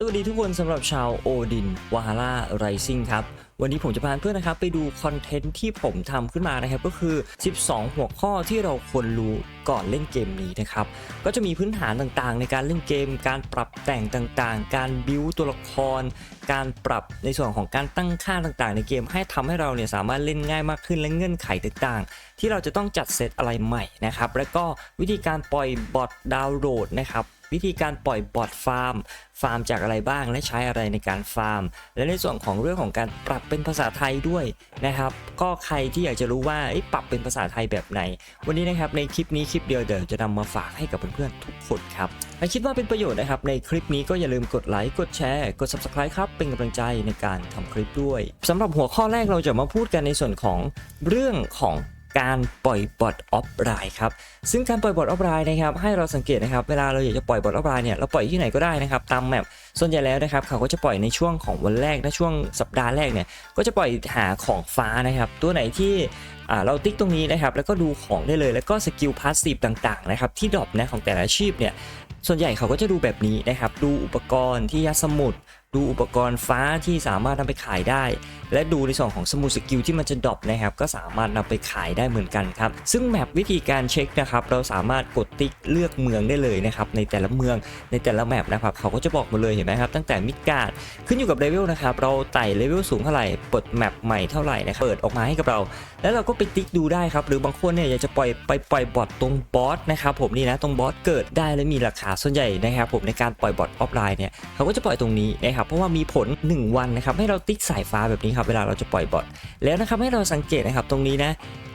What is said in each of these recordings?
สวัสดีทุกคนสำหรับชาวโอดินวาฮาร่าไรซิ่งครับ วันนี้ผมจะพาเพื่อนนะครับไปดูคอนเทนต์ที่ผมทำขึ้นมานะครับ ก็คือ 12 หัวข้อที่เราควรรู้ก่อนเล่นเกมนี้นะครับ ก็จะมีพื้นฐานต่างๆ ในการเล่นเกม การปรับแต่งต่างๆ การบิวตัวละคร การปรับในส่วนของการตั้งค่าต่างๆ ในเกม ให้ทำให้เราเนี่ยสามารถเล่นง่ายมากขึ้นและเงื่อนไขต่างๆ ที่เราจะต้องจัดเซตอะไรใหม่นะครับ และก็วิธีการปล่อยบอทดาวน์โหลดนะครับ วิธีการปล่อยบอทฟาร์ม ฟาร์มจากอะไรบ้างและใช้อะไรในการฟาร์ม และในส่วนของเรื่องของการปรับเป็นภาษาไทยด้วยนะครับ ก็ใครที่อยากจะรู้ว่าปรับเป็นภาษาไทยแบบไหน วันนี้นะครับในคลิปนี้คลิปเดียวเดี๋ยวจะนำมาฝากให้กับเพื่อนๆทุกคนครับถ้าคิดว่าเป็นประโยชน์นะครับ ในคลิปนี้ก็อย่าลืมกดไลค์กดแชร์กด subscribe ครับเป็นกำลังใจในการทำคลิปด้วยสำหรับหัวข้อแรกเราจะมาพูดกันในส่วนของเรื่องของ การปล่อยบอทออฟไลน์ครับซึ่งการปล่อยบอทออฟไลน์นะครับให้เราสังเกตนะครับเวลาเราอยากจะปล่อยบอทออฟไลน์เนี่ยเราปล่อยที่ไหนก็ได้นะครับตามแมปส่วนใหญ่แล้วนะครับเขาก็จะปล่อยในช่วงของวันแรกและช่วงสัปดาห์แรกเนี่ยก็จะปล่อยหาของฟ้านะครับตัวไหนที่เราติ๊กตรงนี้นะครับแล้วก็ดูของได้เลยแล้วก็สกิลพาสซีฟต่างๆนะครับที่ดรอปนะของแต่ละอาชีพเนี่ยส่วนใหญ่เขาก็จะดูแบบนี้นะครับ ดูอุปกรณ์ที่ยัดสมุด ดูอุปกรณ์ฟ้าที่สามารถนำไปขายได้และดูในส่วนของสมุดสกิลที่มันจะดรอปนะครับก็สามารถนำไปขายได้เหมือนกันครับซึ่งแมปวิธีการเช็คนะครับเราสามารถกดติ๊กเลือกเมืองได้เลยนะครับในแต่ละเมืองในแต่ละแมปนะครับเขาก็จะบอกมาเลยเห็นไหมครับตั้งแต่มิดการ์ดขึ้นอยู่กับเลเวลนะครับเราไต่เลเวลสูงเท่าไหร่ปลดแมปใหม่เท่าไหร่นะครับเปิดออกมาให้กับเรา แล้วเราก็ไปติ๊กดูได้ครับหรือบางคนเนี่ยอยากจะปล่อยไปปล่อยบอทตรงบอสนะครับผมนี่นะตรงบอสเกิดได้และมีราคาส่วนใหญ่นะครับผมในการปล่อยบอทออฟไลน์เนี่ยเขาก็จะปล่อยตรงนี้นะครับเพราะว่ามีผล 1 วันนะครับให้เราติ๊กสายฟ้าแบบนี้ครับเวลาเราจะปล่อยบอทแล้วนะครับให้เราสังเกตนะครับตรงนี้นะ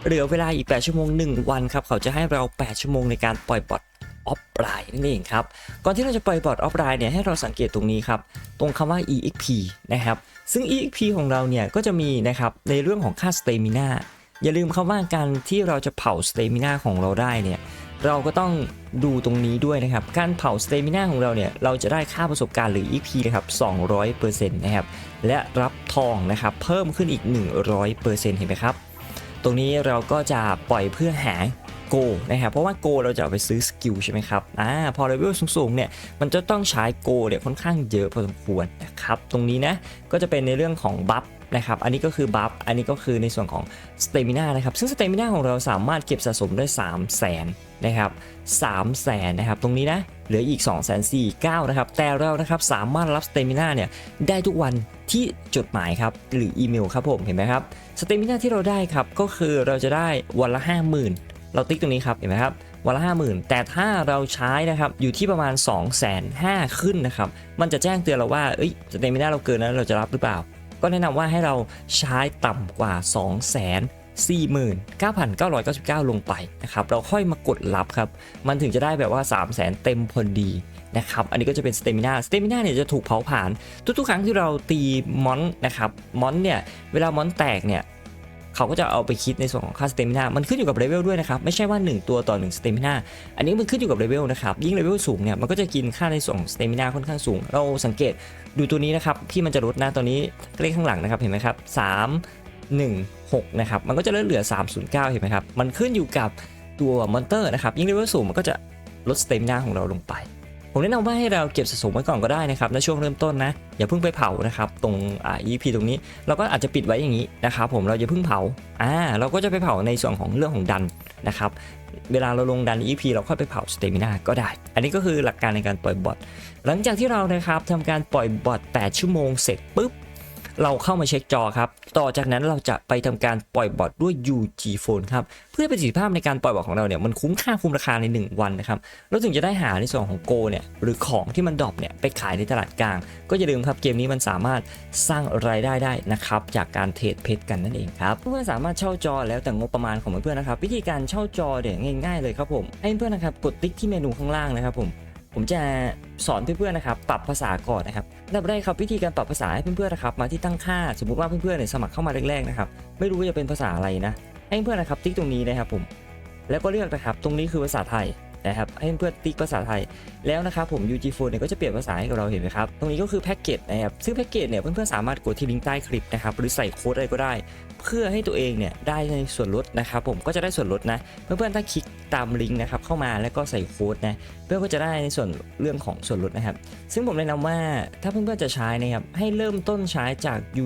เหลือเวลาอีก 8 ชั่วโมง 1 วันครับเขาจะให้เรา 8 ชั่วโมงในการปล่อยบอทออฟไลน์นั่นเองครับ ก่อนที่เราจะปล่อยบอทออฟไลน์เนี่ยให้เราสังเกตตรงนี้ครับ ตรงคำว่า exp นะครับ ซึ่ง exp ของเราเนี่ยก็จะมีนะครับในเรื่องของค่า stamina อย่าลืมครับว่าการที่เราจะเผาสเตมินาของเราได้เนี่ย เราก็ต้องดูตรงนี้ด้วยนะครับ การเผาสเตมินาของเราเนี่ย เราจะได้ค่าประสบการณ์หรือ EP นะครับ 200%นะครับ และรับทองนะครับ เพิ่มขึ้นอีก 100%เห็นไหมครับ ตรงนี้เราก็จะปล่อยเพื่อหาโกนะครับ เพราะว่าโกเราจะเอาไปซื้อสกิลใช่ไหมครับ อ่า พอเลเวลสูงๆเนี่ย มันจะต้องใช้โกเนี่ยค่อนข้างเยอะพอสมควรนะครับ ตรงนี้นะ ก็จะเป็นในเรื่องของบัฟนะครับ อันนี้ก็คือบัฟ อันนี้ก็คือในส่วนของสเตมินานะครับ ซึ่งสเตมินาของเราสามารถเก็บสะสมได้ 3 0 0แสน นะครับ3 0 0แสนนะครับตรงนี้นะเหลืออีก2 4 9 0 0นะครับแต่เรานะครับสามารถรับสเตมิน่าเนี่ยได้ทุกวันที่จดหมายครับหรืออีเมลครับผมเห็นไหมครับสเตมิน่าที่เราได้ครับก็คือเราจะได้วันละ 50,000 เราติ๊กตรงนี้ครับเห็นไหมครับวันละ 50,000 แต่ถ้าเราใช้นะครับอยู่ที่ประมาณ 2 5 0 0 0ขึ้นนะครับมันจะแจ้งเตือนเราว่าเอ้ยสเตมิน่าเราเกินแล้วเราจะรับหรือเปล่า ก็แนะนำว่าให้เราใช้ต่ำกว่า2 4 9 9 9 9 ลงไปนะครับเราค่อยมากดรับครับ มันถึงจะได้แบบว่า 3 0 0 0 0 0เต็มพอดีนะครับ อันนี้ก็จะเป็นสเตมินาสเตมินาเนี่ยจะถูกเผาผลาญทุกๆ ครั้งที่เราตีมอนนะครับมอนเนี่ยเวลามอนแตกเนี่ยเขาก็จะเอาไปคิดในส่วนของค่าสเตมินามันขึ้นอยู่กับเลเวลด้วยนะครับ ไม่ใช่ว่า 1 ตัวต่อ1สเตมินาอันนี้มันขึ้นอยู่กับเลเวลนะครับ ยิ่งเลเวลสูงเนี่ย มันก็จะกินค่าในส่วนของสเตมินาค่อนข้างสูง เราสังเกตดูตัวนี้นะครับ ที่มันจะลดนะตอนนี้เลขข้างหลังนะครับ เห็นไหมครับ3 1 6 นะครับ มันก็จะลดเหลือ 309 เห็นไหมครับ มันขึ้นอยู่กับตัวมอนเตอร์นะครับ ยิ่งเลเวลสูงมันก็จะลดสเตมินาของเราลงไป ผมแนะนำว่าให้เราเก็บสะสมไว้ก่อนก็ได้นะครับในช่วงเริ่มต้นนะ อย่าเพิ่งไปเผานะครับ ตรงอ่า EP ตรงนี้ เราก็อาจจะปิดไว้อย่างนี้นะครับ ผม เราอย่าเพิ่งเผา อ่า เราก็จะไปเผาในส่วนของเรื่องของดันนะครับ เวลาเราลงดัน EP เราค่อยไปเผาสเตมินาก็ได้ อันนี้ก็คือหลักการในการปล่อยบอท หลังจากที่เรานะครับทำการปล่อยบอท8ชั่วโมงเสร็จปุ๊บ เราเข้ามาเช็คจอครับ ต่อจากนั้นเราจะไปทำการปล่อยบอทด้วย UG Phone ครับ เพื่อประสิทธิภาพในการปล่อยบอทของเราเนี่ยมันคุ้มค่าคุ้มราคาใน 1 วันนะครับ เราถึงจะได้หาในส่วนของโกเนี่ยหรือของที่มันดรอปเนี่ยไปขายในตลาดกลาง ก็อย่าลืมครับเกมนี้มันสามารถสร้างรายได้ได้นะครับจากการเทรดเพชรกันนั่นเองครับเพื่อนๆสามารถเช่าจอแล้วแต่งบประมาณของเพื่อนๆนะครับวิธีการเช่าจอเนี่ยง่าย ๆ เลยครับผมให้เพื่อนๆนะครับกดติ๊กที่เมนูข้างล่างนะครับผม ผมจะสอนเพื่อนๆนะครับ ปรับภาษาก่อนนะครับดับแรกครับวิธีการปรับภาษาให้เพื่อนๆนะครับ มาที่ตั้งค่า สมมุติว่าเพื่อนๆเนี่ยสมัครเข้ามาแรกๆนะครับ ไม่รู้ว่าจะเป็นภาษาอะไรนะ ให้เพื่อนๆนะครับติ๊กตรงนี้นะครับผม แล้วก็เลือกนะครับ ตรงนี้คือภาษาไทย นะครับให้เพื่อนติ๊กภาษาไทยแล้วนะครับผม UG4 เนี่ยก็จะเปลี่ยนภาษาให้กับเราเห็นไหมครับ ตรงนี้ก็คือแพ็กเกจนะครับซึ่งแพ็กเกจเนี่ยเพื่อนๆสามารถกดที่ลิงก์ใต้คลิปนะครับหรือใส่โค้ดอะไรก็ได้ เพื่อให้ตัวเองเนี่ยได้ในส่วนลดนะครับผมก็จะได้ส่วนลดนะเพื่อนๆถ้าคลิกตามลิงก์นะครับเข้ามาแล้วก็ใส่โค้ดนะเพื่อนก็จะได้ในส่วนเรื่องของส่วนลดนะครับ ซึ่งผมแนะนำว่าถ้าเพื่อนๆจะใช้นะครับให้เริ่มต้นใช้จาก U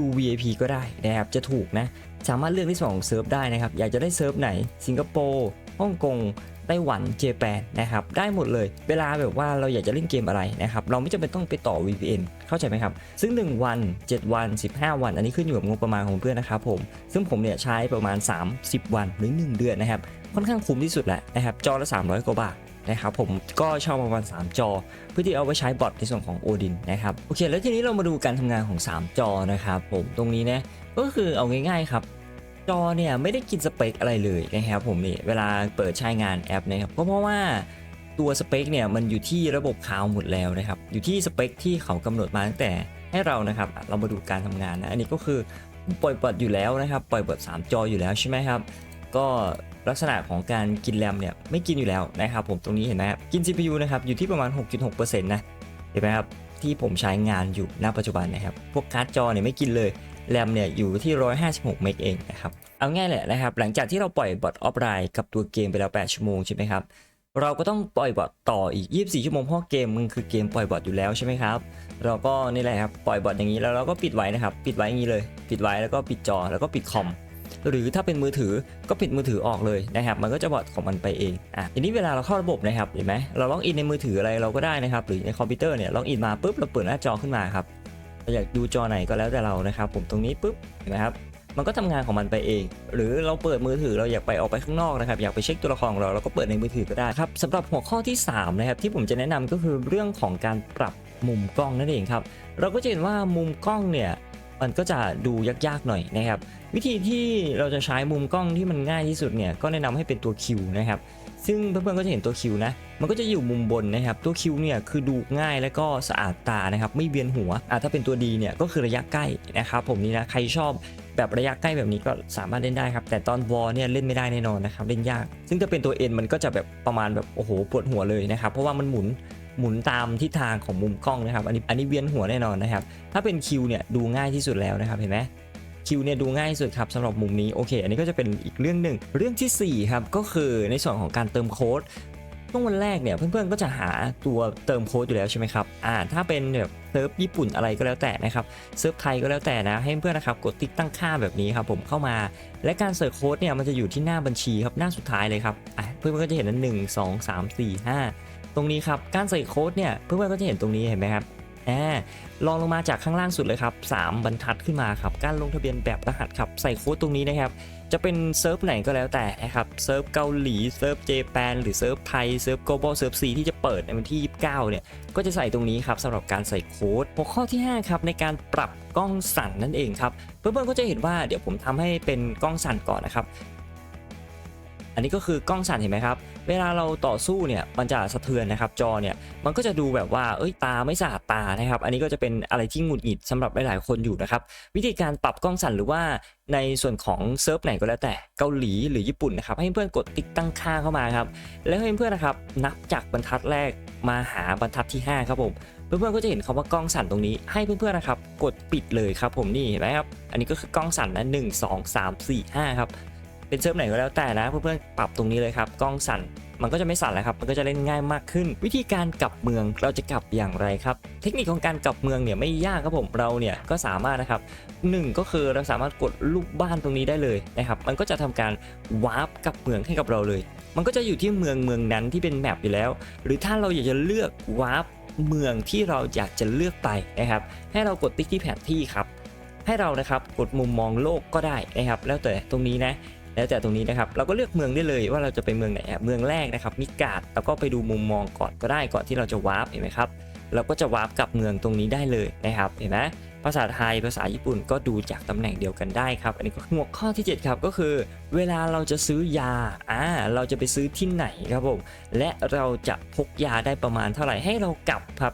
UVIP ก็ได้นะครับจะถูกนะสามารถเลือกที่สองเซิร์ฟได้นะครับ อยากจะได้เซิร์ฟไหน สิงคโปร์ฮ่องกง ไต้หวันเจแปนนะครับได้หมดเลย เวลาแบบว่าเราอยากจะเล่นเกมอะไรนะครับเราไม่จำเป็นต้องไปต่อ VPN เข้าใจไหมครับ ซึ่ง 1 วัน 7 วัน 15 วัน อันนี้ขึ้นอยู่กับงบประมาณของเพื่อนนะครับผมซึ่งผมเนี่ยใช้ประมาณ 30 วันหรือ 1 เดือนนะครับค่อนข้างคุ้มที่สุดแหละนะครับจอละ 300 กว่าบาทนะครับผมก็เช่าประมาณ 3 จอ เพื่อที่เอาไว้ใช้บอทในส่วนของโอดินนะครับโอเค แล้วทีนี้เรามาดูการทำงานของ 3 จอนะครับผมตรงนี้นะก็คือเอาง่ายๆครับ จอเนี่ยไม่ได้กินสเปคอะไรเลยนะครับผมนี่เวลาเปิดใช้งานแอปนะครับก็เพราะว่าตัวสเปคเนี่ยมันอยู่ที่ระบบคลาวด์หมดแล้วนะครับอยู่ที่สเปคที่เขากำหนดมาตั้งแต่ให้เรานะครับเรามาดูการทำงานนะอันนี้ก็คือปล่อยบอทอยู่แล้วนะครับปล่อยบอท3จออยู่แล้วใช่ไหมครับก็ลักษณะของการกินแรมเนี่ยไม่กินอยู่แล้วนะครับผมตรงนี้เห็นไหมครับกิน CPU นะครับอยู่ที่ประมาณ 6.6%นะเห็นไหมครับที่ผมใช้งานอยู่ณปัจจุบันนะครับพวกการ์ดจอเนี่ยไม่กินเลย แรมเนี่ยอยู่ที่ 156 เมกเองนะครับ เอาง่ายแหละนะครับ หลังจากที่เราปล่อยบอทออฟไลน์กับตัวเกมไปแล้ว 8 ชั่วโมงใช่ไหมครับ เราก็ต้องปล่อยบอทต่ออีก 24 ชั่วโมงเพราะเกมมันคือเกมปล่อยบอทอยู่แล้วใช่ไหมครับ เราก็นี่แหละครับปล่อยบอทอย่างนี้แล้วเราก็ปิดไว้นะครับ ปิดไว้อย่างนี้เลย ปิดไว้แล้วก็ปิดจอแล้วก็ปิดคอมหรือถ้าเป็นมือถือก็ปิดมือถือออกเลยนะครับ มันก็จะบอทของมันไปเองอะทีนี้เวลาเราเข้าระบบนะครับเห็นไหมเราล็อกอินในมือถืออะไรเราก็ได้นะครับ หรือในคอมพิวเตอร์เนี่ยล็อกอินมาปุ๊บเราเปิดหน้าจอขึ้นมาครับ อยากดูจอไหนก็แล้วแต่เรานะครับ ผมตรงนี้ปุ๊บเห็นไหมครับมันก็ทำงานของมันไปเอง หรือเราเปิดมือถือเราอยากไปออกไปข้างนอกนะครับ อยากไปเช็คตัวละครเราเราก็เปิดในมือถือก็ได้ครับสำหรับหัวข้อที่ 3 นะครับ ที่ผมจะแนะนำก็คือเรื่องของการปรับมุมกล้องนั่นเองครับ เราก็จะเห็นว่ามุมกล้องเนี่ยมันก็จะดูยากๆหน่อยนะครับ วิธีที่เราจะใช้มุมกล้องที่มันง่ายที่สุดเนี่ยก็แนะนำให้เป็นตัวคิวนะครับ ซึ่งเพื่อนๆก็จะเห็นตัวคิวนะ มันก็จะอยู่มุมบนนะครับ ตัวคิวเนี่ยคือดูง่ายและก็สะอาดตานะครับ ไม่เวียนหัวอะถ้าเป็นตัวดีเนี่ยก็คือระยะใกล้นะครับผมนี่นะ ใครชอบแบบระยะใกล้แบบนี้ก็สามารถเล่นได้ครับ แต่ตอนวอลเนี่ยเล่นไม่ได้แน่นอนนะครับ เล่นยาก ซึ่งถ้าเป็นตัวเอ็นมันก็จะแบบประมาณแบบโอ้โหปวดหัวเลยนะครับ เพราะว่ามันหมุนหมุนตามทิศทางของมุมกล้องนะครับ อันนี้อันนี้เวียนหัวแน่นอนนะครับ ถ้าเป็นคิวเนี่ยดูง่ายที่สุดแล้วนะครับเห็นไหม คิวเนี่ยดูง่ายสุดครับสำหรับมุมนี้โอเค อันนี้ก็จะเป็นอีกเรื่องหนึ่งเรื่องทีสี่4ครับก็คือในส่วนของการเติมโค้ดช่วงวันแรกเนี่ยเพื่อนๆก็จะหาตัวเติมโค้ดอยู่แล้วใช่ไหมครับอ่าถ้าเป็นแบบเซิร์ฟญี่ปุ่นอะไรก็แล้วแต่นะครับเซิร์ฟไทยก็แล้วแต่นะให้เพื่อนนะครับกดติ๊กตั้งค่าแบบนี้ครับผมเข้ามา และการเสิร์ชโค้ดเนี่ยมันจะอยู่ที่หน้าบัญชีครับหน้าสุดท้ายเลยครับอะเพื่อนๆก็จะเห็นนั้นหนึ่งสองสามสี่ห้าตรงนี้ครับการใส่โค้ดเนี่ยเพื่อนๆก็จะเห็นตรงนี้เห็นไหมครับ อ่าลองลงมาจากข้างล่างสุดเลยครับ 3 บรรทัดขึ้นมาครับ การลงทะเบียนแบบรหัสครับ ใส่โค้ดตรงนี้นะครับ จะเป็นเซิร์ฟไหนก็แล้วแต่นะครับเซิร์ฟเกาหลีเซิร์ฟเจแปนหรือเซิร์ฟไทยเซิร์ฟโกลบอลเซิร์ฟซีที่จะเปิดในวันที่ 29 เนี่ย ก็จะใส่ตรงนี้ครับสำหรับการใส่โค้ดหัวข้อที่ 5 ครับ ในการปรับกล้องสั่นนั่นเองครับ เพื่อนๆก็จะเห็นว่าเดี๋ยวผมทำให้เป็นกล้องสั่นก่อนนะครับ อันนี้ก็คือกล้องสั่นเห็นไหมครับ เวลาเราต่อสู้เนี่ยมันจะสะเทือนนะครับจอเนี่ยมันก็จะดูแบบว่าเอ้ยตาไม่สะอาดตานะครับ อันนี้ก็จะเป็นอะไรที่หงุดหงิดสำหรับหลายๆคนอยู่นะครับ วิธีการปรับกล้องสั่นหรือว่าในส่วนของเซิร์ฟไหนก็แล้วแต่เกาหลีหรือญี่ปุ่นนะครับ ให้เพื่อนกดติ๊กตั้งค่าเข้ามาครับแล้วให้เพื่อนนะครับนับจากบรรทัดแรกมาหาบรรทัดที่ 5 ครับผมเพื่อนๆก็จะเห็นคำว่ากล้องสั่นตรงนี้ให้เพื่อนๆนะครับ กดปิดเลยครับผมนี่เห็นไหมครับ อันนี้ก็คือกล้องสั่นนะหนึ่งสองสามสี่ห้าครับ เป็นเซิร์ฟไหนก็แล้วแต่นะเพื่อนๆปรับตรงนี้เลยครับกล้องสั่นมันก็จะไม่สั่นแล้วครับ มันก็จะเล่นง่ายมากขึ้น วิธีการกลับเมืองเราจะกลับอย่างไรครับ เทคนิคของการกลับเมืองเนี่ยไม่ยากครับผม เราเนี่ยก็สามารถนะครับหนึ่งก็คือเราสามารถกดลูกบ้านตรงนี้ได้เลยนะครับ มันก็จะทำการวาร์ปกลับเมืองให้กับเราเลย มันก็จะอยู่ที่เมืองเมืองนั้นที่เป็นแมปอยู่แล้ว หรือถ้าเราอยากจะเลือกวาร์ปเมืองที่เราอยากจะเลือกไปนะครับ ให้เรากดติ๊กที่แผนที่ครับ ให้เรานะครับกดมุมมองโลกก็ได้นะครับ แล้วแต่ตรงนี้นะ แล้วแต่ตรงนี้นะครับเราก็เลือกเมืองได้เลยว่าเราจะไปเมืองไหนเมืองแรกนะครับมิกาดแล้วก็ไปดูมุมมองก่อนก็ได้ก่อนที่เราจะวาร์ปเห็นไหมครับเราก็จะวาร์ปกับเมืองตรงนี้ได้เลยนะครับเห็นไหมภาษาไทยภาษาญี่ปุ่นก็ดูจากตำแหน่งเดียวกันได้ครับ อันนี้ก็หัวข้อที่ 7 ครับก็คือ เวลาเราจะซื้อยาอ่าเราจะไปซื้อที่ไหนครับผมและเราจะพกยาได้ประมาณเท่าไหร่ให้เรากลับครับ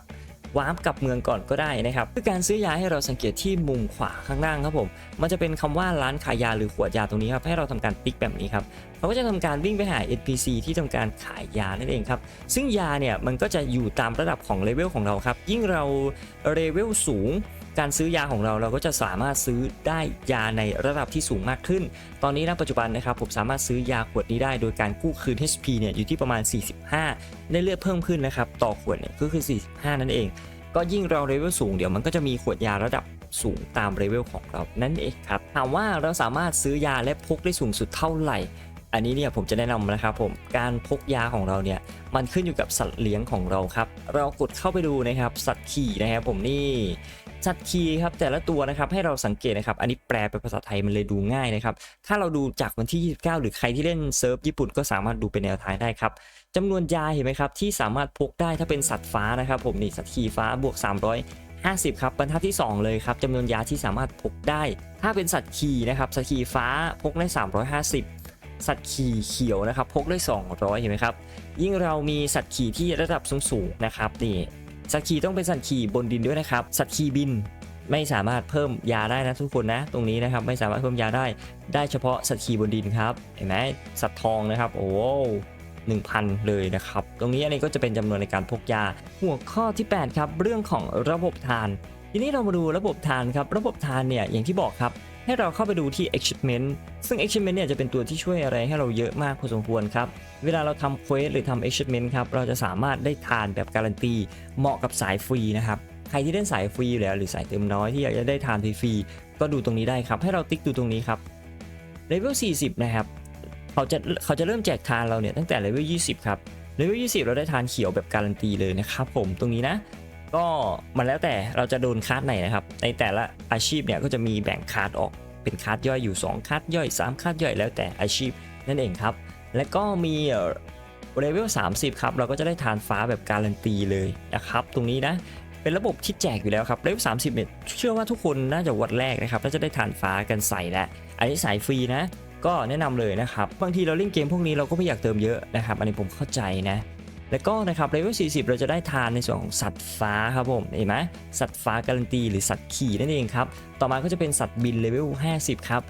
วาร์ปกลับเมืองก่อนก็ได้นะครับคือการซื้อยาให้เราสังเกตที่มุมขวาข้างล่างครับผมมันจะเป็นคำว่าร้านขายยาหรือขวดยาตรงนี้ครับให้เราทำการปิ๊กแบบนี้ครับเขาก็จะทำการวิ่งไปหา NPC ที่ทำการขายยานั่นเองครับซึ่งยาเนี่ยมันก็จะอยู่ตามระดับของเลเวลของเราครับยิ่งเราเลเวลสูง การซื้อยาของเราเราก็จะสามารถซื้อได้ยาในระดับที่สูงมากขึ้น ตอนนี้ณปัจจุบันนะครับผมสามารถซื้อยาขวดนี้ได้โดยการกู้คืน HP เนี่ยอยู่ที่ประมาณ 45 ได้เลือดเพิ่มขึ้นนะครับต่อขวดเนี่ยก็คือ 45 นั่นเอง ก็ยิ่งเราเลเวลสูงเดี๋ยวมันก็จะมีขวดยาระดับสูงตามเลเวลของเรานั่นเองครับถามว่าเราสามารถซื้อยาและพกได้สูงสุดเท่าไหร่ อันนี้เนี่ยผมจะแนะนำนะครับผมการพกยาของเราเนี่ยมันขึ้นอยู่กับสัตว์เลี้ยงของเราครับเรากดเข้าไปดูนะครับสัตว์ขี่นะครับผมนี่ สัตว์ขี่ครับแต่ละตัวนะครับให้เราสังเกตนะครับ อันนี้แปลเป็นภาษาไทยมันเลยดูง่ายนะครับ ถ้าเราดูจากวันที่ 29 หรือใครที่เล่นเซิร์ฟญี่ปุ่นก็สามารถดูเป็นแนวทางได้ครับจำนวนยาเห็นไหมครับที่สามารถพกได้ถ้าเป็นสัตว์ฟ้านะครับ ผมนี่สัตว์ขี่ฟ้าบวก 300 50 ครับบรรทัดที่ 2 เลยครับจำนวนยาที่สามารถพกได้ ถ้าเป็นสัตว์ขี่นะครับ สัตว์ขี่ฟ้าพกได้ 350 สัตว์ขี่เขียวนะครับ พกได้ 200 เห็นไหมครับ ยิ่งเรามีสัตว์ขี่ที่ระดับสูงๆนะครับนี่ สัตว์ขี่ต้องเป็นสัตว์ขี่บนดินด้วยนะครับ สัตว์ขี่บินไม่สามารถเพิ่มยาได้นะทุกคนนะ ตรงนี้นะครับไม่สามารถเพิ่มยาได้ ได้เฉพาะสัตว์ขี่บนดินครับเห็นไหมสัตว์ทองนะครับ โอ้1,000เลยนะครับ ตรงนี้อันนี้ก็จะเป็นจำนวนในการพกยา หัวข้อที่ 8 ครับ เรื่องของระบบทาน ทีนี้เรามาดูระบบทานครับ ระบบทานเนี่ยอย่างที่บอกครับ ให้เราเข้าไปดูที่ achievement ซึ่ง achievement เนี่ยจะเป็นตัวที่ช่วยอะไรให้เราเยอะมากพอสมควรครับ เวลาเราทำเควสหรือทำ achievement ครับ เราจะสามารถได้ทานแบบการันตี เหมาะกับสายฟรีนะครับ ใครที่เล่นสายฟรีอยู่แล้วหรือสายเติมน้อยที่อยากจะได้ทานฟรีๆก็ดูตรงนี้ได้ครับ ให้เราติ๊กดูตรงนี้ครับเลเวล40 นะครับเขาจะเขาจะเริ่มแจกทานเราเนี่ยตั้งแต่เลเวล20 ครับเลเวล20 เราได้ทานเขียวแบบการันตีเลยนะครับผมตรงนี้นะ ก็มันแล้วแต่เราจะโดนคัสไหนนะครับ ในแต่ละอาชีพเนี่ยก็จะมีแบ่งคัสออกเป็นคัสย่อยอยู่ 2คัสย่อย 3คัสย่อยแล้วแต่อาชีพนั่นเองครับ และก็มีเลเวล 30 ครับ เราก็จะได้ทานฟ้าแบบการันตีเลยนะครับ ตรงนี้นะ เป็นระบบที่แจกอยู่แล้วครับ เลเวล 30เนี่ยเชื่อว่าทุกคนน่าจะวัดแรกนะครับ น่าจะได้ทานฟ้ากันใส่แล้ว อันนี้สายฟรีนะ ก็แนะนำเลยนะครับ บางทีเราเล่นเกมพวกนี้เราก็ไม่อยากเติมเยอะนะครับ อันนี้ผมเข้าใจนะ แล้วก็นะครับเลเวล40 เราจะได้ทานในส่วนของสัตว์ฟ้าครับผมเห็นไหมสัตว์ฟ้าการันตีหรือสัตว์ขี่นั่นเองครับต่อมาก็จะเป็นสัตว์บินเลเวล50 ครับ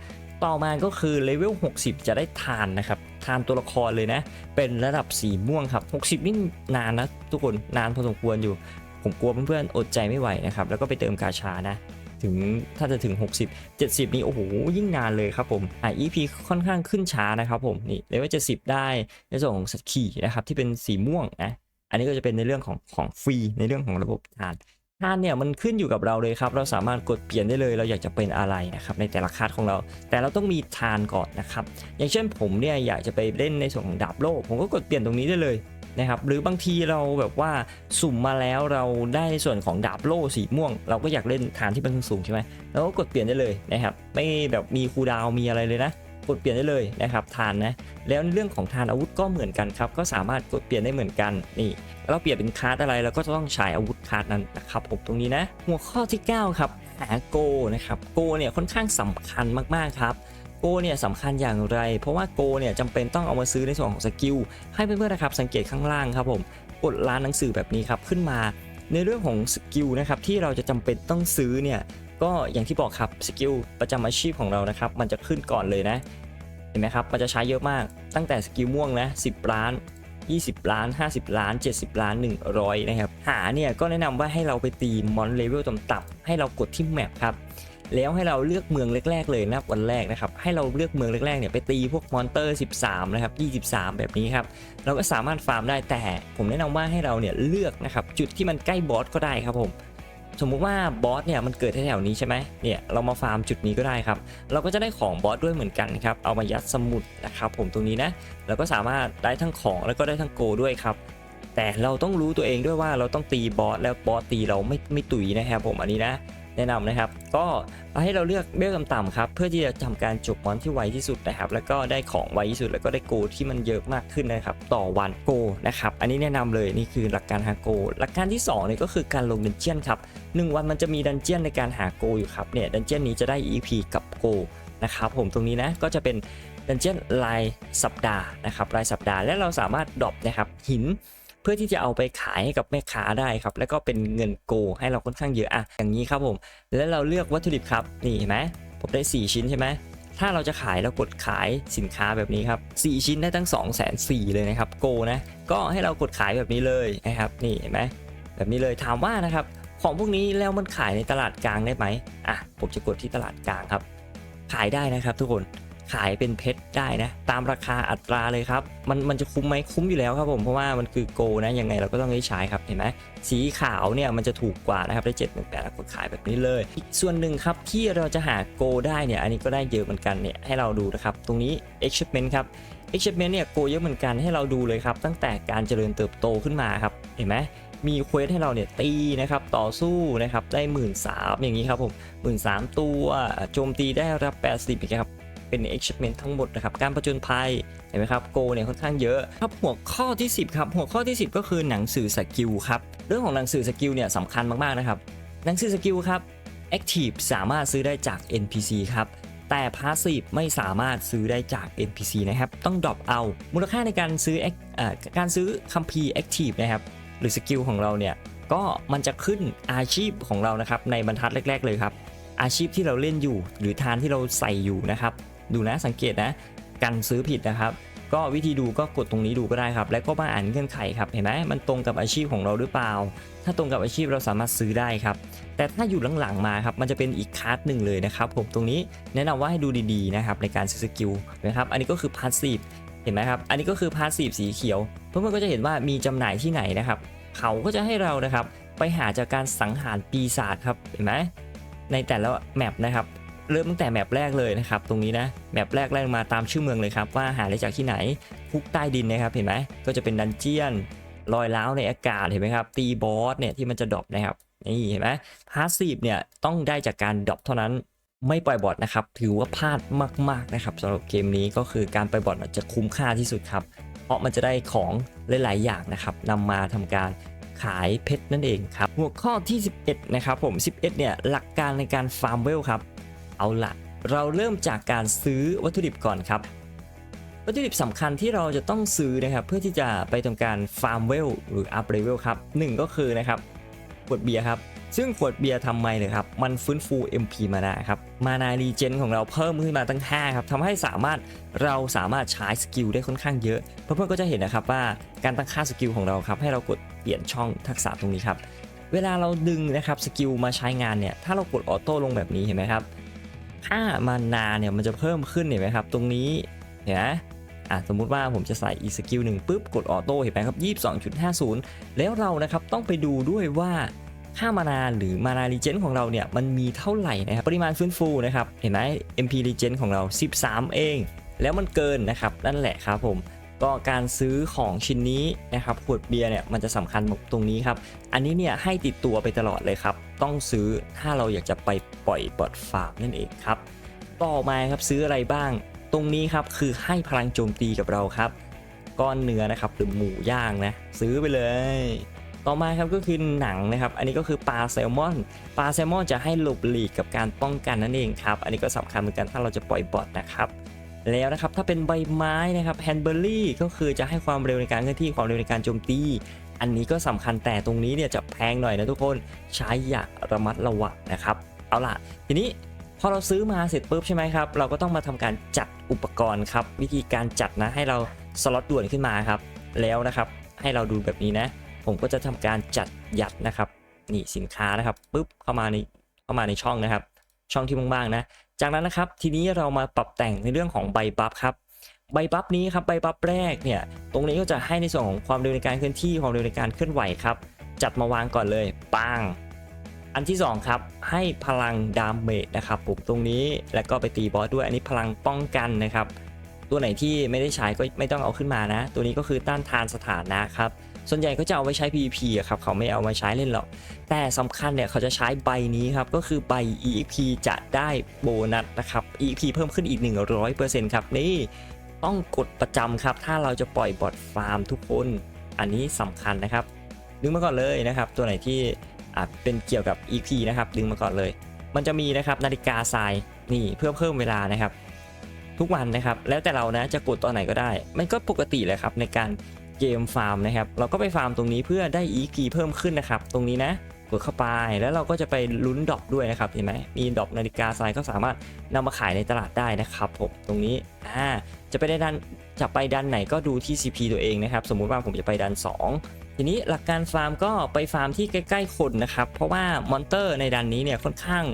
ต่อมาก็คือเลเวล60 จะได้ทานนะครับทานตัวละครเลยนะ เป็นระดับสีม่วงครับ 60 นี่นานนะทุกคนนานพอสมควรอยู่ ผมกลัวเพื่อนๆอดใจไม่ไหวนะครับ แล้วก็ไปเติมกาชานะ ถึงถ้าจะถึง 60 70 นี่โอ้โหยิ่งนานเลยครับผมอ่า EP ค่อนข้างขึ้นช้านะครับผมนี่เลเวล70 ได้ในส่วนของสัตว์ขี่นะครับที่เป็นสีม่วงนะอันนี้ก็จะเป็นในเรื่องของของฟรีในเรื่องของระบบทานทานเนี่ยมันขึ้นอยู่กับเราเลยครับ เราสามารถกดเปลี่ยนได้เลย เราอยากจะเป็นอะไรนะครับในแต่ละคาดของเรา แต่เราต้องมีทานก่อนนะครับ อย่างเช่นผมเนี่ยอยากจะไปเล่นในส่วนของดาบโลก ผมก็กดเปลี่ยนตรงนี้ได้เลย นะครับหรือบางทีเราแบบว่าสุ่มมาแล้วเราได้ส่วนของดาบโล่สีม่วง เราก็อยากเล่นทานที่มันสูงใช่ไหมเราก็กดเปลี่ยนได้เลยนะครับไม่แบบมีคูดาวมีอะไรเลยนะกดเปลี่ยนได้เลยนะครับทานนะแล้วเรื่องของทานอาวุธก็เหมือนกันครับก็สามารถกดเปลี่ยนได้เหมือนกันนี่เราเปลี่ยนเป็นคาร์ดอะไรเราก็จะต้องใช้อาวุธคาร์ดนั้นนะครับผมตรงนี้นะหัวข้อที่ 9 ครับหาโกนะครับโกเนี่ยค่อนข้างสำคัญมากๆครับ โกเนี่ยสำคัญอย่างไร เพราะว่าโกเนี่ยจำเป็นต้องเอามาซื้อในส่วนของสกิลให้เพื่อนๆนะครับสังเกตข้างล่างครับผมกดร้านหนังสือแบบนี้ครับขึ้นมา ในเรื่องของสกิลนะครับที่เราจะจำเป็นต้องซื้อเนี่ยก็อย่างที่บอกครับสกิลประจำอาชีพของเรานะครับมันจะขึ้นก่อนเลยนะเห็นไหมครับมันจะใช้เยอะมากตั้งแต่สกิลม่วงนะ10 ล้าน 20 ล้าน 50 ล้าน 70 ล้าน 100 นะครับ หาเนี่ยก็แนะนำว่าให้เราไปตีมอนเลเวลต่ำๆให้เรากดที่แมปครับ แล้วให้เราเลือกเมืองแรก ๆ เลยนะวันแรกนะครับให้เราเลือกเมืองแรกๆเนี่ยไปตีพวกมอนเตอร์ 13 นะครับ 23 แบบนี้ครับเราก็สามารถฟาร์มได้แต่ผมแนะนำว่าให้เราเนี่ยเลือกนะครับจุดที่มันใกล้บอสก็ได้ครับผมสมมุติว่าบอสเนี่ยมันเกิดแถวๆนี้ใช่ไหมเนี่ยเรามาฟาร์มจุดนี้ก็ได้ครับ เราก็จะได้ของบอสด้วยเหมือนกันครับ เอามายัดสมุดนะครับผมตรงนี้นะเราก็สามารถได้ทั้งของแล้วก็ได้ทั้งโกด้วยครับ แต่เราต้องรู้ตัวเองด้วยว่าเราต้องตีบอสแล้วบอสตีเราไม่ไม่ตุยนะครับผมอันนี้นะ แนะนำนะครับ ก็ให้เราเลือกเบลต่ำๆครับ เพื่อที่จะทำการจบมอนที่ไวที่สุดนะครับ แล้วก็ได้ของไวที่สุด แล้วก็ได้โกที่มันเยอะมากขึ้นนะครับ ต่อวันโกนะครับ อันนี้แนะนำเลยนี่คือหลักการหาโก หลักการที่2เนี่ยก็คือการลงดันเจียนครับหนึ่งวันมันจะมีดันเจียนในการหาโกอยู่ครับ เนี่ยดันเจียนนี้จะได้ EP กับโกนะครับผมตรงนี้นะก็จะเป็นดันเจียนรายสัปดาห์นะครับรายสัปดาห์และเราสามารถดรอปนะครับหิน เพื่อที่จะเอาไปขายให้กับแม่ค้าได้ครับ แล้วก็เป็นเงินโกให้เราค่อนข้างเยอะอะอย่างนี้ครับผม แล้วเราเลือกวัตถุดิบครับนี่เห็นไหมผมได้ 4 ชิ้นใช่ไหมถ้าเราจะขายเรากดขายสินค้าแบบนี้ครับ 4 ชิ้นได้ตั้ง 2 4 0 0 0 0เลยนะครับโกนะก็ให้เรากดขายแบบนี้เลยนะครับนี่เห็นไหมแบบนี้เลยถามว่านะครับของพวกนี้แล้วมันขายในตลาดกลางได้ไหมอะผมจะกดที่ตลาดกลางครับ ขายได้นะครับทุกคน ขายเป็นเพชรได้นะ ตามราคาอัตราเลยครับ มันมันจะคุ้มไหมคุ้มอยู่แล้วครับผมเพราะว่ามันคือโกนะยังไงเราก็ต้องได้ใช้ครับเห็นไหมสีขาวเนี่ยมันจะถูกกว่านะครับได้7 1 8แล้วก็ขายแบบนี้เลยอีกส่วนหนึ่งครับที่เราจะหาโกได้เนี่ยอันนี้ก็ได้เยอะเหมือนกันเนี่ยให้เราดูนะครับตรงนี้ achievement ครับ achievement เนี่ยโกเยอะเหมือนกันให้เราดูเลยครับตั้งแต่การเจริญเติบโตขึ้นมาครับเห็นไหมมีเควสให้เราเนี่ยตีนะครับต่อสู้นะครับได้หมื่นสามอย่างนี้ครับผมหมื่นสามตัวโจมตีได้รับ 80อย่างเงี้ยครับ เป็น achievement ทั้งหมดนะครับการประจนภัยเห็นไหมครับโกเนี่ยค่อนข้างเยอะครับหัวข้อที่ 10ครับหัวข้อที่ 10 ก็คือหนังสือสกิลครับเรื่องของหนังสือสกิลเนี่ยสำคัญมากๆนะครับหนังสือสกิลครับ active สามารถซื้อได้จาก NPC ครับแต่ passive ไม่สามารถซื้อได้จาก NPC นะครับ ต้องดรอปเอา มูลค่าในการซื้ออการซื้อคัมภีร์ active นะครับ หรือสกิลของเราเนี่ย ก็มันจะขึ้นอาชีพของเรานะครับ ในบรรทัดแรก ๆ เลยครับ อาชีพที่เราเล่นอยู่ หรือทานที่เราใส่อยู่นะครับ ดูนะสังเกตนะ กันซื้อผิดนะครับ ก็วิธีดูก็กดตรงนี้ดูก็ได้ครับ แล้วก็มาอ่านเงื่อนไขครับเห็นไหมมันตรงกับอาชีพของเราหรือเปล่า ถ้าตรงกับอาชีพเราสามารถซื้อได้ครับ แต่ถ้าอยู่หลังๆมาครับมันจะเป็นอีกคาร์ดหนึ่งเลยนะครับผมตรงนี้แนะนำว่าให้ดูดีๆนะครับในการซื้อสกิลนะครับอันนี้ก็คือพาสซีฟเห็นไหมครับ อันนี้ก็คือพาสซีฟสีเขียว เพื่อนๆก็จะเห็นว่ามีจำหน่ายที่ไหนนะครับ เขาก็จะให้เรานะครับ ไปหาจากการสังหารปีศาจครับ เห็นไหมในแต่ละแมปนะครับ เริ่มตั้งแต่แมปแรกเลยนะครับตรงนี้นะแมปแรกแรกมาตามชื่อเมืองเลยครับว่าหาได้จากที่ไหนคุกใต้ดินนะครับเห็นไหมก็จะเป็นดันเจียนลอยล้าวในอากาศเห็นไหมครับตีบอสเนี่ยที่มันจะดรอปนะครับนี่เห็นไหมพาสซีฟเนี่ยต้องได้จากการดรอปเท่านั้นไม่ปล่อยบอทนะครับถือว่าพลาดมากๆนะครับสำหรับเกมนี้ก็คือการปล่อยบอทจะคุ้มค่าที่สุดครับ เพราะมันจะได้ของหลาย ๆ อย่างนะครับนำมาทำการขายเพชรนั่นเองครับหัวข้อที่ 11 นะครับผม 11 เนี่ยหลักการในการฟาร์มเวลครับ เอาละเราเริ่มจากการซื้อวัตถุดิบก่อนครับ วัตถุดิบสำคัญที่เราจะต้องซื้อนะครับ เพื่อที่จะไปทำการฟาร์มเวลหรืออัพเลเวลครับหนึ่งก็คือนะครับขวดเบียร์ครับ ซึ่งขวดเบียร์ทำไมเลยครับ มันฟื้นฟู MP มานะครับ มานารีเจนของเราเพิ่มขึ้นมาตั้ง 5 ครับทำให้สามารถเราสามารถใช้สกิลได้ค่อนข้างเยอะ เพื่อนๆก็จะเห็นนะครับว่าการตั้งค่าสกิลของเราครับ ให้เรากดเปลี่ยนช่องทักษะตรงนี้ครับ เวลาเราดึงนะครับสกิลมาใช้งานเนี่ย ถ้าเรากดออโต้ลงแบบนี้เห็นไหมครับ ค่ามานาเนี่ยมันจะเพิ่มขึ้นเห็นไหมครับ ตรงนี้เห็นไหมอะสมมุติว่าผมจะใส่อีสกิลหนึ่งปุ๊บ กดออโต้เห็นไหมครับ 22.50 แล้วเรานะครับต้องไปดูด้วยว่าค่ามานาหรือมานารีเจนของเราเนี่ยมันมีเท่าไหร่นะครับ ปริมาณฟื้นฟูนะครับ เห็นไหม MP รีเจนของเรา 13 เอง แล้วมันเกินนะครับ นั่นแหละครับผมก็การซื้อของชิ้นนี้นะครับขวดเบียร์เนี่ยมันจะสำคัญตรงนี้ครับ อันนี้เนี่ยให้ติดตัวไปตลอดเลยครับ ต้องซื้อถ้าเราอยากจะไปปล่อยบอทฟาร์มนั่นเองครับ ต่อมาครับซื้ออะไรบ้าง ตรงนี้ครับคือให้พลังโจมตีกับเราครับ ก้อนเนื้อนะครับหรือหมูย่างนะซื้อไปเลย ต่อมาครับก็คือหนังนะครับ อันนี้ก็คือปลาแซลมอนปลาแซลมอนจะให้หลบหลีกกับการป้องกันนั่นเองครับ อันนี้ก็สำคัญเหมือนกันถ้าเราจะปล่อยบอทนะครับแล้วนะครับถ้าเป็นใบไม้นะครับแฮนเบอร์รี่ก็คือจะให้ความเร็วในการเคลื่อนที่ความเร็วในการโจมตี อันนี้ก็สำคัญแต่ตรงนี้เนี่ยจะแพงหน่อยนะทุกคนใช้อย่างระมัดระวังนะครับ เอาล่ะ ทีนี้พอเราซื้อมาเสร็จปุ๊บใช่ไหมครับ เราก็ต้องมาทำการจัดอุปกรณ์ครับ วิธีการจัดนะให้เราสล็อตด่วนขึ้นมาครับ แล้วนะครับให้เราดูแบบนี้นะ ผมก็จะทำการจัดยัดนะครับนี่สินค้านะครับปุ๊บเข้ามาในเข้ามาในช่องนะครับ ช่องที่ว่างๆนะ จากนั้นนะครับทีนี้เรามาปรับแต่งในเรื่องของใบบัฟครับ ใบบัฟนี้ครับใบบัฟแรกเนี่ยตรงนี้ก็จะให้ในส่วนของความเร็วในการเคลื่อนที่ความเร็วในการเคลื่อนไหวครับ จัดมาวางก่อนเลยปังอันที่สองครับให้พลังดาเมจนะครับผมตรงนี้แล้วก็ไปตีบอสด้วยอันนี้พลังป้องกันนะครับ ตัวไหนที่ไม่ได้ใช้ก็ไม่ต้องเอาขึ้นมานะ ตัวนี้ก็คือต้านทานสถานะครับส่วนใหญ่ก็จะเอาไว้ใช้ PVP ครับเขาไม่เอามาใช้เล่นหรอก แต่สำคัญเนี่ยเขาจะใช้ใบนี้ครับ ก็คือใบ EXP จะได้โบนัสนะครับ EXP เพิ่มขึ้นอีก 100%ครับนี่ ต้องกดประจำครับ ถ้าเราจะปล่อยบอทฟาร์มทุกคน อันนี้สำคัญนะครับ ดึงมาก่อนเลยนะครับ ตัวไหนที่อะเป็นเกี่ยวกับ EP นะครับ ดึงมาก่อนเลย มันจะมีนะครับนาฬิกาทรายนี่เพื่อเพิ่มเวลานะครับ ทุกวันนะครับ แล้วแต่เรานะจะกดตอนไหนก็ได้ มันก็ปกติเลยครับในการเกมฟาร์มนะครับ เราก็ไปฟาร์มตรงนี้เพื่อได้ EP เพิ่มขึ้นนะครับ ตรงนี้นะกดเข้าไปแล้วเราก็จะไปลุ้นดอปด้วยนะครับเห็นไหมมีดอปนาฬิกาทรายก็สามารถนำมาขายในตลาดได้นะครับผมตรงนี้อ่า จะไปได้ดันจะไปดันไหนก็ดูที่ CP ตัวเองนะครับ สมมุติว่าผมจะไปดัน 2 ทีนี้หลักการฟาร์มก็ไปฟาร์มที่ใกล้ ๆ คนนะครับ เพราะว่ามอนเตอร์ในดันนี้เนี่ยค่อนข้าง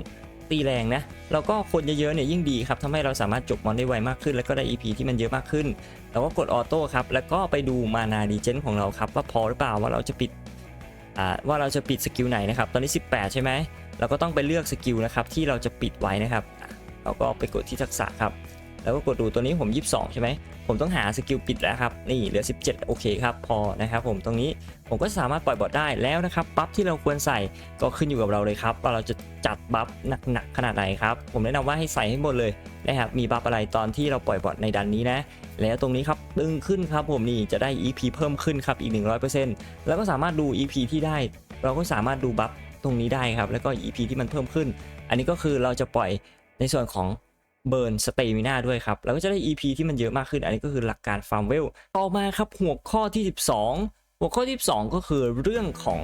ตีแรงนะแล้วก็คนเยอะๆเนี่ยยิ่งดีครับทำให้เราสามารถจบมอนได้ไวมากขึ้น แล้วก็ได้ EP ที่มันเยอะมากขึ้นเราก็กดออโต้ครับแล้วก็ไปดูมานาดีเจนของเราครับว่าพอหรือเปล่าว่าเราจะปิดว่าเราจะปิดสกิลไหนนะครับตอนนี้ 18 ใช่ไหมเราก็ต้องไปเลือกสกิลนะครับที่เราจะปิดไว้นะครับเราก็ไปกดที่ทักษะครับ แล้วก็กดดูตัวนี้ผม 22 ใช่ไหม ผมต้องหาสกิลปิดแล้วครับ นี่เหลือ 17 โอเคครับ พอนะครับผมตรงนี้ผมก็สามารถปล่อยบอทได้แล้วนะครับ บัฟที่เราควรใส่ก็ขึ้นอยู่กับเราเลยครับว่าเราจะจัดบัฟหนักๆขนาดไหนครับ ผมแนะนำว่าให้ใส่ให้หมดเลยนะครับ มีบัฟอะไรตอนที่เราปล่อยบอทในดันนี้นะ แล้วตรงนี้ครับตึงขึ้นครับผมนี่จะได้ EP เพิ่มขึ้นครับอีก 100%แล้วก็สามารถดู EP ที่ได้ เราก็สามารถดูบัฟตรงนี้ได้ครับ แล้วก็ EP ที่มันเพิ่มขึ้น อันนี้ก็คือเราจะปล่อยในส่วนของ เบิร์นสเตมิน่าด้วยครับ แล้วก็จะได้ EP ที่มันเยอะมากขึ้น อันนี้ก็คือหลักการฟาร์มเวล ต่อมาครับหัวข้อที่ 12 หัวข้อที่ 12 ก็คือเรื่องของ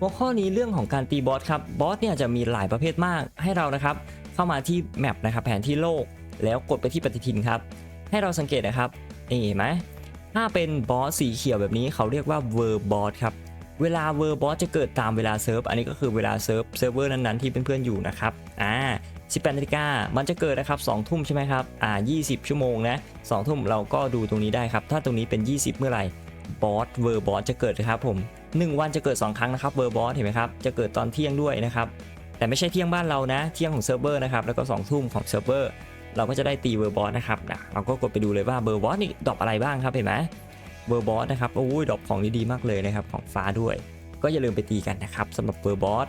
หัวข้อนี้เรื่องของการตีบอสครับ บอสเนี่ยจะมีหลายประเภทมากให้เรานะครับ เข้ามาที่แมปนะครับแผนที่โลก แล้วกดไปที่ปฏิทินครับ ให้เราสังเกตนะครับนี่เห็นไหมถ้าเป็นบอสสีเขียวแบบนี้เขาเรียกว่าเวอร์บอสครับ เวลาเวอร์บอสจะเกิดตามเวลาเซิร์ฟ อันนี้ก็คือเวลาเซิร์ฟเซิร์ฟเวอร์นั้นๆที่เพื่อนๆอยู่นะครับ อ่า 18นาฬิกามันจะเกิดนะครับ2ทุ่มใช่ไหมครับอ่า20 ชั่วโมงนะ2ทุ่มเราก็ดูตรงนี้ได้ครับ ถ้าตรงนี้เป็น 20 เมื่อไหร่บอสเวอร์บอสจะเกิดนะครับผม 1 วันจะเกิด 2 ครั้งนะครับเวอร์บอสเห็นไหมครับจะเกิดตอนเที่ยงด้วยนะครับแต่ไม่ใช่เที่ยงบ้านเรานะ เที่ยงของเซิร์ฟเวอร์นะครับแล้วก็2ทุ่มของเซิร์ฟเวอร์เราก็จะได้ตีเวอร์บอสนะครับนะเราก็กดไปดูเลยว่าเบอร์บอสนี่ดรอปอะไรบ้างครับเห็นไหมเบอร์บอสนะครับโอ้ยดรอปของดีๆมากเลยนะครับของฟ้าด้วย ก็อย่าลืมไปตีกันนะครับสำหรับเบอร์บอส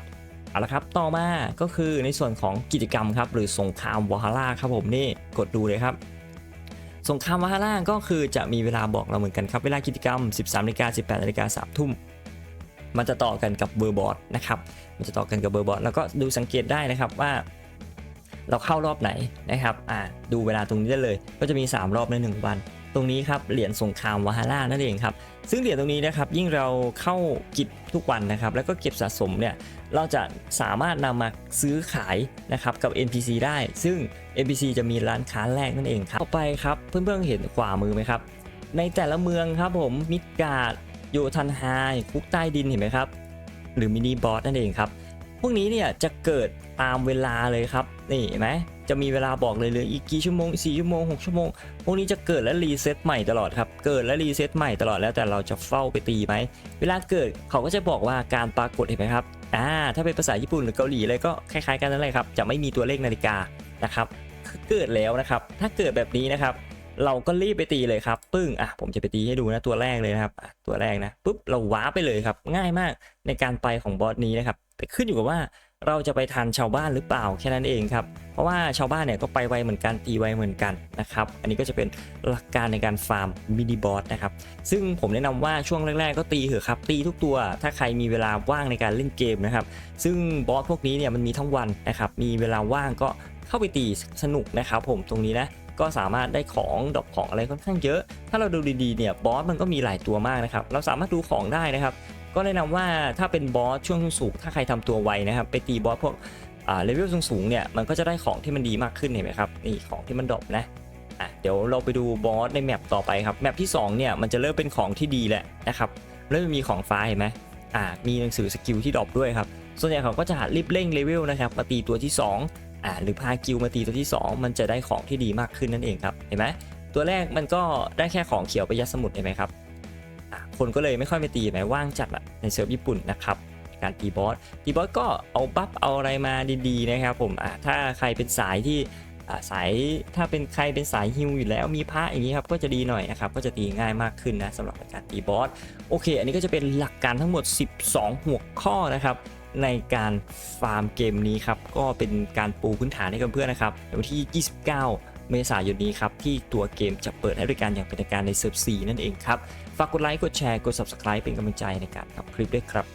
เอาละครับต่อมาก็คือในส่วนของกิจกรรมครับหรือสงครามวาฮาร่าครับผมนี่กดดูเลยครับสงครามวาฮาร่าก็คือจะมีเวลาบอกเราเหมือนกันครับเวลากิจกรรม 13นาฬิกา18นาฬิกา3ทุ่มมันจะต่อกันกับเบอร์บอสนะครับมันจะต่อกันกับเบอร์บอสแล้วก็ดูสังเกตได้นะครับว่า เราเข้ารอบไหนนะครับอ่าดูเวลาตรงนี้ได้เลย ก็จะมี 3 รอบใน 1 วัน รงนี้ครับเหรียญสงครามวาฮาร่านั่นเองครับซึ่งเหรียญตรงนี้นะครับยิ่งเราเข้ากิจทุกวันนะครับแล้วก็เก็บสะสมเนี่ยเราจะสามารถนำมาซื้อขายนะครับกับ NPC ได้ ซึ่ง NPC จะมีร้านค้าแรกนั่นเองครับต่อไปครับเพื่อนๆเห็นขวามือไหมครับในแต่ละเมืองครับผมมิดการ์ดโยทันไฮคุกใต้ดินเห็นไหมครับ หรือมินิบอสนั่นเองครับ พวกนี้เนี่ยจะเกิดตามเวลาเลยครับ นี่เห็นไหม จะมีเวลาบอกเลยเลยอีกกี่ชั่วโมง4ชั่วโมง6ชั่วโมงพวกนี้จะเกิดและรีเซ็ตใหม่ตลอดครับเกิดและรีเซ็ตใหม่ตลอดแล้วแต่เราจะเฝ้าไปตีไหมเวลาเกิดเขาก็จะบอกว่าการปรากฏเห็นไหมครับอ่าถ้าเป็นภาษาญี่ปุ่นหรือเกาหลีอะไรก็คล้ายๆกันนั่นแหละครับจะไม่มีตัวเลขนาฬิกานะครับเกิดแล้วนะครับถ้าเกิดแบบนี้นะครับเราก็รีบไปตีเลยครับปึ้งอะผมจะไปตีให้ดูนะตัวแรกเลยนะครับตัวแรกนะปุ๊บเราว้าไปเลยครับง่ายมากในการไปของบอสนี้นะครับแต่ขึ้นอยู่กับว่า เราจะไปทันชาวบ้านหรือเปล่าแค่นั้นเองครับ เพราะว่าชาวบ้านเนี่ยก็ไปไวเหมือนกันตีไวเหมือนกันนะครับ อันนี้ก็จะเป็นหลักการในการฟาร์มมินิบอสนะครับ ซึ่งผมแนะนำว่าช่วงแรกๆก็ตีเถอะครับ ตีทุกตัว ถ้าใครมีเวลาว่างในการเล่นเกมนะครับ ซึ่งบอสพวกนี้เนี่ยมันมีทั้งวันนะครับ มีเวลาว่างก็เข้าไปตีสนุกนะครับผมตรงนี้นะก็สามารถได้ของดอกของอะไรค่อนข้างเยอะ ถ้าเราดูดีๆเนี่ยบอสมันก็มีหลายตัวมากนะครับ เราสามารถดูของได้นะครับ ก็แนะนำว่าถ้าเป็นบอสช่วงสูงถ้าใครทำตัวไวนะครับ ไปตีบอสพวกเลเวลสูงๆเนี่ยมันก็จะได้ของที่มันดีมากขึ้นเห็นไหมครับนี่ของที่มันดรอปนะอะเดี๋ยวเราไปดูบอสในแมปต่อไปครับแมปที่สองเนี่ยมันจะเริ่มเป็นของที่ดีแหละนะครับเริ่มมีของฟ้าเห็นไหมอ่ามีหนังสือสกิลที่ดรอปด้วยครับส่วนใหญ่เขาก็จะรีบเร่งเลเวลนะครับมาตีตัวที่สองอ่าหรือพากิลมาตีตัวที่ 2 มันจะได้ของที่ดีมากขึ้นนั่นเองครับเห็นไหมตัวแรกมันก็ได้แค่ของเขียวไปยัดสมุดเห็นไหมครับ คนก็เลยไม่ค่อยไปตีเห็นไหมว่างจัดอะในเซิร์ฟญี่ปุ่นนะครับการตีบอสตีบอสก็เอาบัฟเอาอะไรมาดีๆนะครับผมอ่าถ้าใครเป็นสายที่สายถ้าเป็นใครเป็นสายฮิวอยู่แล้วมีพระอย่างนี้ครับก็จะดีหน่อยนะครับก็จะตีง่ายมากขึ้นนะสำหรับการตีบอสโอเค อันนี้ก็จะเป็นหลักการทั้งหมด 12 หัวข้อนะครับในการฟาร์มเกมนี้ครับก็เป็นการปูพื้นฐานให้กับเพื่อนนะครับวันที่ 29 เมษายนนี้ครับที่ตัวเกมจะเปิดให้บริการอย่างเป็นทางการในเซิร์ฟซีนั่นเองครับ ฝากกดไลค์ กดแชร์ กด Subscribe เป็นกำลังใจในการทำคลิปด้วยครับ